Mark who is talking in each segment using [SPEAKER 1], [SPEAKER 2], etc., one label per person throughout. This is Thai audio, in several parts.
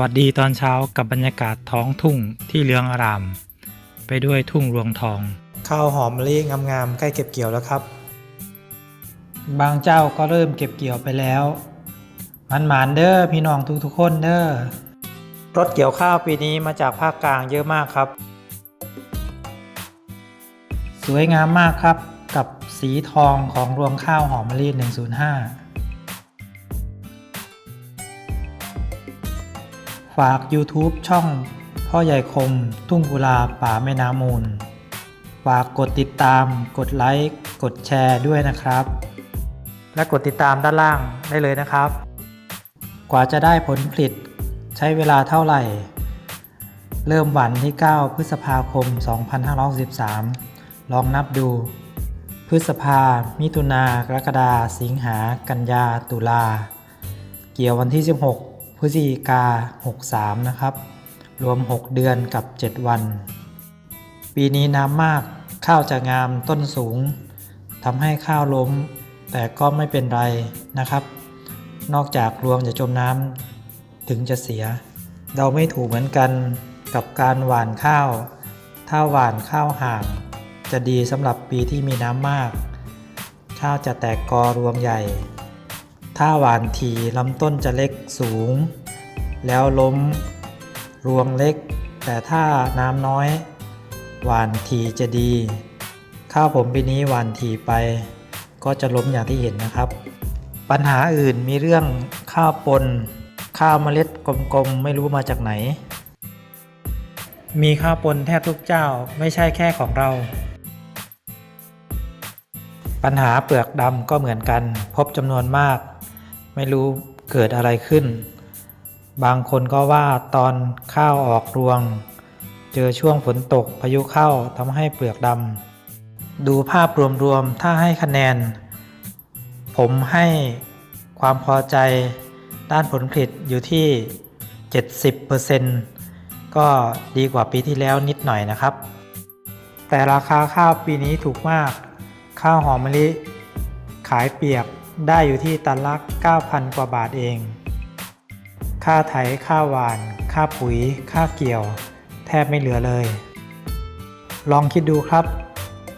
[SPEAKER 1] วัสดีตอนเช้ากับบรรยากาศท้องทุ่งที่เหลืองอาราม ไปด้วยทุ่งรวงทอง ข้าวหอมมะลิงามๆใกล้เก็บเกี่ยวแล้วครับ บางเจ้าก็เริ่มเก็บเกี่ยวไปแล้ว มันหมานๆเด้อพี่น้องทุกๆคนเด้อรถเกี่ยวข้าวปีนี้มาจากภาคกลางเยอะมากครับ สวยงามมากครับกับสีทองของรวงข้าวหอมมะลิ105 ฝาก YouTube ช่อง พ่อใหญ่คม ทุ่งกุลาป่าแม่น้ำมูล ฝากกดติดตาม กดไลค์กดแชร์ด้วยนะครับ และกดติดตามด้านล่างได้เลยนะครับ กว่าจะได้ผลผลิตใช้เวลาเท่าไหร่ เริ่มวันที่ 9 พฤษภาคม 2563 ลองนับดู พฤษภา มิถุนากรกฎาสิงหา กันยา ตุลา เกี่ยววันที่ 16 พฤศจิกา 63 นะครับ รวม 6 เดือนกับ 7 วัน ปีนี้น้ำมากข้าวจะงามต้นสูงทำให้ข้าวล้ม แต่ก็ไม่เป็นไรนะครับ นอกจากรวงจะจมน้ำถึงจะเสีย เราไม่ถูกเหมือนกันกับการหว่านข้าว ถ้าหว่านข้าวห่าง จะดีสำหรับปีที่มีน้ำมาก ข้าวจะแตกกอรวงใหญ่ ถ้าหวานทีลำต้นจะเล็กสูง แล้วล้มรวงเล็ก แต่ถ้าน้ำน้อย หวานทีจะดี ข้าวผมปีนี้หวานทีไป ก็จะล้มอย่างที่เห็นนะครับ ปัญหาอื่นมีเรื่องข้าวปน ข้าวเมล็ดกลมๆ ไม่รู้มาจากไหน มีข้าวปนแทบทุกเจ้าไม่ใช่แค่ของเราปัญหาเปลือกดำก็เหมือนกัน พบจำนวนมาก ไม่รู้เกิดอะไรขึ้น บางคนก็ว่าตอนข้าวออกรวง เจอช่วงฝนตกพายุเข้าทำให้เปลือกดำ ดูภาพรวมๆ ถ้าให้คะแนน ผมให้ความพอใจด้านผลผลิตอยู่ที่ 70%ก็ดีกว่าปีที่แล้วนิดหน่อยนะครับ แต่ราคาข้าวปีนี้ถูกมาก ข้าวหอมมะลิ ขายเปียก ได้อยู่ที่ตันละ9,000 กว่าบาทเอง ค่าไถ ค่าหวาน ค่าปุ๋ย ค่าเกี่ยว แทบไม่เหลือเลย ลองคิดดูครับ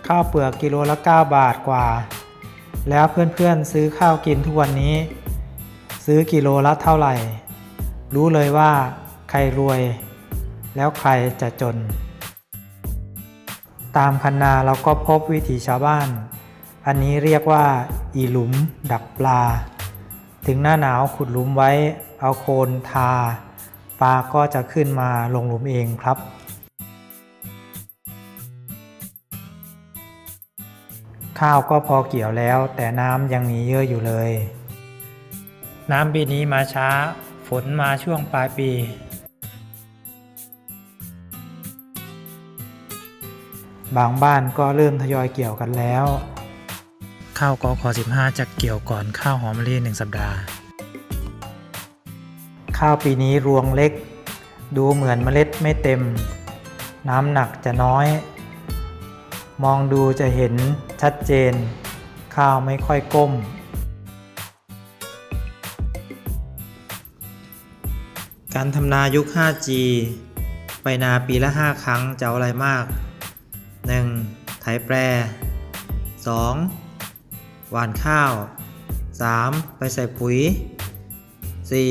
[SPEAKER 1] ข้าวเปลือกกิโลละ 9 บาทกว่า แล้วเพื่อนๆซื้อข้าวกินทุกวันนี้ ซื้อกิโลละเท่าไหร่ รู้เลยว่าใครรวย แล้วใครจะจน ตามคันนาเราก็พบวิถีชาวบ้าน อันนี้เรียกว่า อีหลุมดักปลา ถึงหน้าหนาวขุดหลุมไว้เอาโคลนทา ปลาก็จะขึ้นมาลงหลุมเองครับ ข้าวก็พอเกี่ยวแล้ว แต่น้ำยังมีเยอะอยู่เลย น้ำปีนี้มาช้า ฝนมาช่วงปลายปีบางบ้านก็เริ่มทยอยเกี่ยวกันแล้ว ข้าวกอขอ15 จะเกี่ยวก่อนข้าวหอมมะลิหนึ่งสัปดาห์ ข้าวปีนี้รวงเล็ก ดูเหมือนเมล็ดไม่เต็ม น้ำหนักจะน้อย มองดูจะเห็นชัดเจน ข้าวไม่ค่อยก้ม การทำนายุค 5G ไปนาปีละ 5 ครั้งจะเอาอะไรมาก 1. ไถแปร 2. หว่านข้าว 3. ไปใส่ปุ๋ย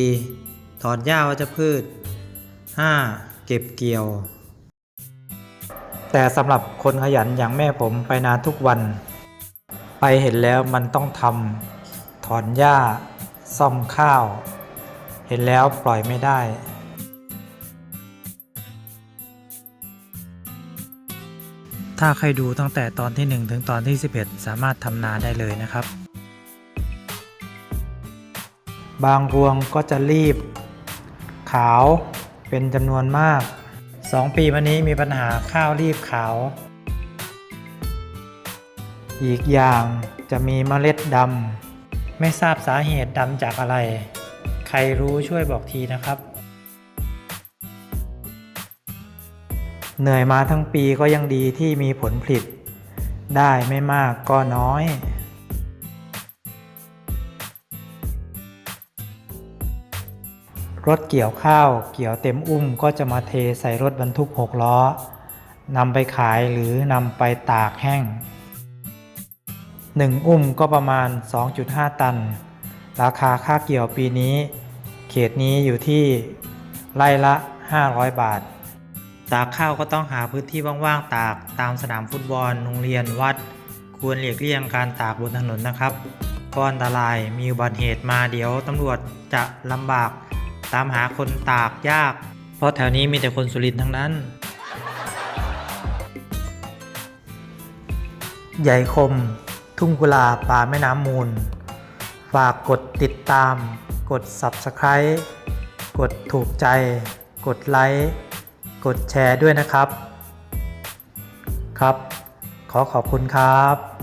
[SPEAKER 1] 4. ถอนหญ้าวัชพืช 5. เก็บเกี่ยว แต่สำหรับคนขยันอย่างแม่ผมไปนาทุกวัน ไปเห็นแล้วมันต้องทำถอนหญ้า ซ่อมข้าว เห็นแล้วปล่อยไม่ได้ ถ้าใครดูตั้งแต่ตอนที่ 1 ถึงตอนที่ 11 สามารถทำนาได้เลยนะครับ บางรวงก็จะรีบ ขาวเป็นจำนวนมาก 2 ปีมานี้มีปัญหาข้าวรีบขาว อีกอย่างจะมีเมล็ดดำไม่ทราบสาเหตุดำจากอะไร ใครรู้ช่วยบอกทีนะครับ เหนื่อยมาทั้งปีก็ยังดีที่มีผลผลิต ได้ไม่มากก็น้อย รถเกี่ยวข้าวเกี่ยวเต็มอุ้มก็จะมาเทใส่รถบรรทุก 6 ล้อนำไปขายหรือนำไปตากแห้ง 1 อุ้มก็ประมาณ 2.5 ตัน ราคาค่าเกี่ยวปีนี้ เขตนี้อยู่ที่ไร่ละ 500 บาท ตากข้าวก็ต้องหาพื้นที่ว่างๆตากตามสนามฟุตบอลโรงเรียนวัด ควรหลีกเลี่ยงการตากบนถนนนะครับเพราะอันตรายมีอุบัติเหตุมาเดี๋ยวตำรวจจะลำบาก ตามหาคนตากยาก เพราะแถวนี้มีแต่คนสุรินทร์ทั้งนั้น ใหญ่คม ทุ่งกุลาป่าแม่น้ำมูล ฝากกดติดตาม กด Subscribe กดถูกใจ กดไลค์ กดแชร์ด้วยนะครับ ครับ ขอขอบคุณครับ